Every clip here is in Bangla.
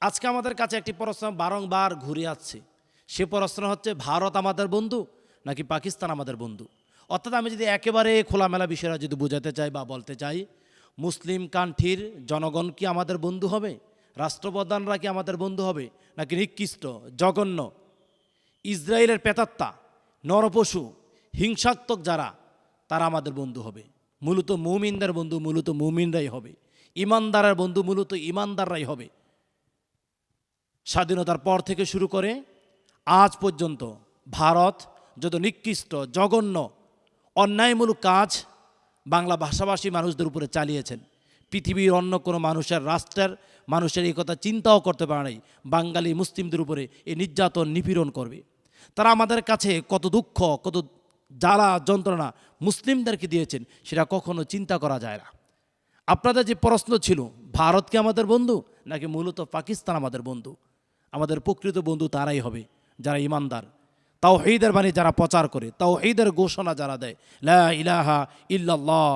আজকে আমাদের কাছে একটি প্রশ্ন বারংবার ঘুরে আসছে। সে প্রশ্ন হচ্ছে, ভারত আমাদের বন্ধু নাকি পাকিস্তান আমাদের বন্ধু? অর্থাৎ আমি যদি একেবারে খোলামেলা বিষয়টা যদি বোঝাতে চাই বা বলতে চাই, মুসলিম কান্ট্রির জনগণ কি আমাদের বন্ধু হবে? রাষ্ট্রপ্রধানরা কি আমাদের বন্ধু হবে? নাকি নিকৃষ্ট, জঘন্য? ইসরায়েলের পেতাত্তা, নরপশু, হিংসাত্মক যারা, তারা আমাদের বন্ধু হবে। মূলত মুমিনদের বন্ধু মূলত মুমিনরাই হবে। ইমানদারের বন্ধু মূলত ইমানদাররাই হবে। স্বাধীনতার পর থেকে শুরু করে আজ পর্যন্ত ভারত যত নিকৃষ্ট, জঘন্য, অন্যায়মূলক কাজ বাংলা ভাষাভাষী মানুষদের উপরে চালিয়েছেন। পৃথিবীর অন্য কোনো মানুষের রাষ্ট্রের মানুষের এই কথা চিন্তাও করতে পারে নাই। বাঙালি মুসলিমদের উপরে এই নির্যাতন নিপীড়ন করবে। তারা আমাদের কাছে কত দুঃখ, কত জ্বালা, যন্ত্রণা মুসলিমদেরকে দিয়েছেন, সেটা কখনো চিন্তা করা যায় না। আপনাদের যে প্রশ্ন ছিল, ভারত কি আমাদের বন্ধু, নাকি মূলত পাকিস্তান আমাদের বন্ধু? আমাদের প্রকৃত বন্ধু তারাই হবে, যারা ইমানদার। তাও হেইদের বাণী যারা প্রচার করে তাও হেইদের ঘোষণা যারা দেয়, লা ইলাহা ইল্লাল্লাহ,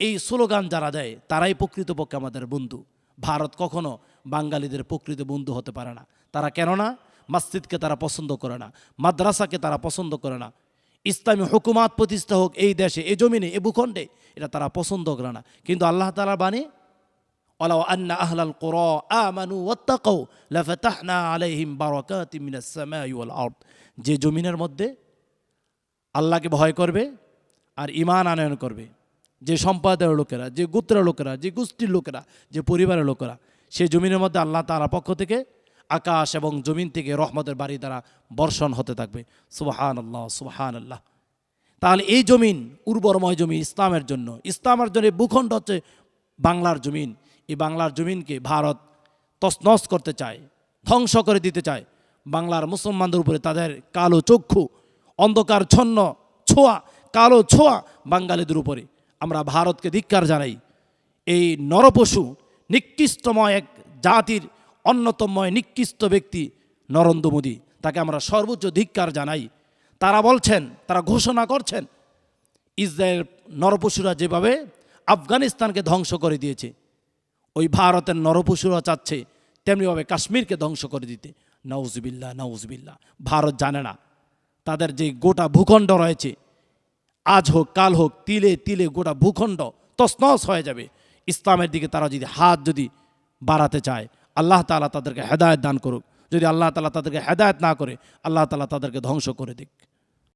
এই স্লোগান যারা দেয়, তারাই প্রকৃতপক্ষে আমাদের বন্ধু। ভারত কখনো বাঙালিদের প্রকৃত বন্ধু হতে পারে না। তারা কেননা মসজিদকে তারা পছন্দ করে না, মাদ্রাসাকে তারা পছন্দ করে না। ইসলামী হুকুমাত প্রতিষ্ঠা হোক এই দেশে, এই জমিনে এ ভূখণ্ডে, এটা তারা পছন্দ করে না। কিন্তু আল্লাহ তালা বাণী ولو أن أهل القرى آمنوا واتقوا لفتحنا عليهم بركات من السماء والأرض যে জমিনের মধ্যে আল্লাহকে ভয় করবে আর ইমান আনয়ন করবে যে সম্প্রদায়ের লোকেরা যে গোত্রের লোকেরা যে গোষ্ঠীর লোকেরা যে পরিবারের লোকেরা সেই জমিনের মধ্যে আল্লাহ তালার পক্ষ থেকে আকাশ এবং জমিন থেকে রহমতের বাড়ি দ্বারা বর্ষণ হতে থাকবে সুবাহান আল্লাহ সুবাহান আল্লাহ তাহলে এই জমিন উর্বরময় জমি ইসলামের জন্য ইসলামের জন্য এই ভূখণ্ড হচ্ছে বাংলার জমিন এই বাংলার জমিনকে ভারত তসনস করতে চায়, ধ্বংস করে দিতে চায়। বাংলার মুসলমানদের উপরে তাদের কালো চক্ষু, অন্ধকার ছন্ন, ছোঁয়া, কালো ছোঁয়া বাঙালিদের উপরে। আমরা ভারতকে ধিক্কার জানাই, এই নরপশু, নিকৃষ্টময় এক জাতির অন্যতময় নিকৃষ্ট ব্যক্তি নরেন্দ্র মোদী। তাকে আমরা সর্বোচ্চ ধিক্কার জানাই। তারা বলছেন, তারা ঘোষণা করছেন, ইসরায়েল নরপশুরা যেভাবে আফগানিস্তানকে ধ্বংস করে দিয়েছে ওই ভারতের নরপশুরা চাচ্ছে তেমনিভাবে কাশ্মীরকে ধ্বংস করে দিতে। নওজবিল্লা নওজবিল্লা ভারত জানে না। তাদের যে গোটা ভূখণ্ড রয়েছে, আজ হোক, কাল হোক, তিলে তিলে গোটা ভূখণ্ড তসনস হয়ে যাবে। ইসলামের দিকে তারা যদি হাত যদি বাড়াতে চায়, আল্লাহ তালা তাদেরকে হেদায়ত দান করুক। যদি আল্লাহ তালা তাদেরকে হেদায়ত না করে, আল্লাহ তালা তাদেরকে ধ্বংস করে দিক।